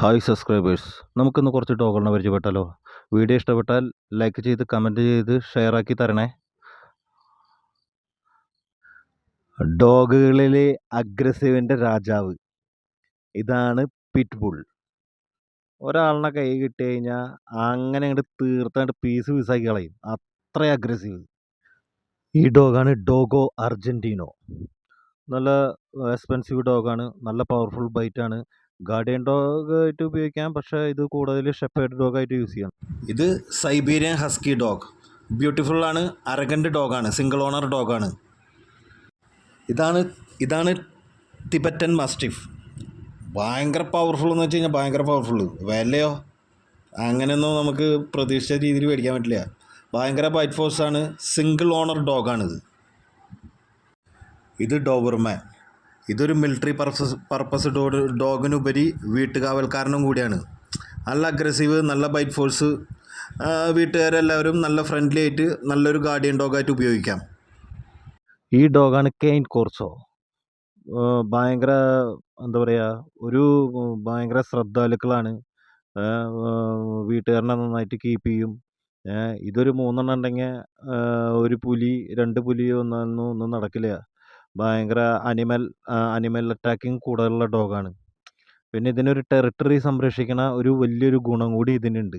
Hi subscribers. നമുക്കിന്ന് കുറച്ച് ഡോഗുകളെ പരിചയപ്പെട്ടാലോ വീഡിയോ ഇഷ്ടപ്പെട്ടാൽ ലൈക്ക് ചെയ്ത് കമന്റ് ചെയ്ത് ഷെയർ ആക്കി തരണേ. ഡോഗുകളിലെ അഗ്രസീവിന്റെ രാജാവ്. ഇതാണ് പിറ്റ്ബുൾ ഒരാളിനെ കൈ കിട്ടി കഴിഞ്ഞാൽ അങ്ങനെ അങ്ങോട്ട് തീർത്താണ്ട് പീസ് പീസാക്കി കളയും. അത്ര അഗ്രസീവ് ഈ ഡോഗാണ് ഡോഗോ അർജന്റീനോ നല്ല എക്സ്പെൻസീവ് ഡോഗാണ്. നല്ല പവർഫുൾ ബൈറ്റാണ് ഗാർഡിയൻ ഡോഗ് ആയിട്ട് ഉപയോഗിക്കാം പക്ഷേ ഇത് കൂടുതൽ ഷെപ്പേർഡ് ഡോഗ് ആയിട്ട് യൂസ് ചെയ്യാം. ഇത് സൈബീരിയൻ ഹസ്കി ഡോഗ്. ബ്യൂട്ടിഫുൾ ആണ് അരഗന്റ് ഡോഗാണ് സിംഗിൾ ഓണർ ഡോഗാണ് ഇതാണ് ഇതാണ് ടിബറ്റൻ മസ്റ്റിഫ്. ഭയങ്കര പവർഫുൾ എന്ന് വെച്ച് കഴിഞ്ഞാൽ ഭയങ്കര പവർഫുൾ വിലയോ? അങ്ങനെയൊന്നും നമുക്ക് പ്രതീക്ഷിച്ച രീതിയിൽ മേടിക്കാൻ പറ്റില്ല. ഭയങ്കര ബൈറ്റ് ഫോഴ്സാണ് സിംഗിൾ ഓണർ ഡോഗാണിത് ഇത് ഡോബർമാൻ. ഇതൊരു മിലിറ്ററി പർപ്പസ് പർപ്പസ് ഡോ ഡോഗിനുപരി വീട്ടുകാവൽക്കാരനും കൂടിയാണ്. നല്ല അഗ്രസീവ് നല്ല ബൈറ്റ് ഫോഴ്സ് വീട്ടുകാരെല്ലാവരും നല്ല ഫ്രണ്ട്ലി ആയിട്ട് നല്ലൊരു ഗാർഡിയൻ ഡോഗായിട്ട് ഉപയോഗിക്കാം. ഈ ഡോഗാണ് കെയിൻ കോർസോ ഭയങ്കര എന്താ പറയുക ഒരു ഭയങ്കര ശ്രദ്ധാലുക്കളാണ്. വീട്ടുകാരനെ നന്നായിട്ട് കീപ്പ് ചെയ്യും. ഇതൊരു മൂന്നെണ്ണം ഉണ്ടെങ്കിൽ ഒരു പുലി രണ്ട് പുലി ഒന്നും ഒന്നും നടക്കില്ല. ഭയങ്കര അനിമൽ അനിമൽ അറ്റാക്കിങ് കൂടുതലുള്ള ഡോഗാണ് പിന്നെ ഇതിനൊരു ടെറിട്ടറി സംരക്ഷിക്കണ ഒരു വലിയൊരു ഗുണം കൂടി ഇതിനുണ്ട്.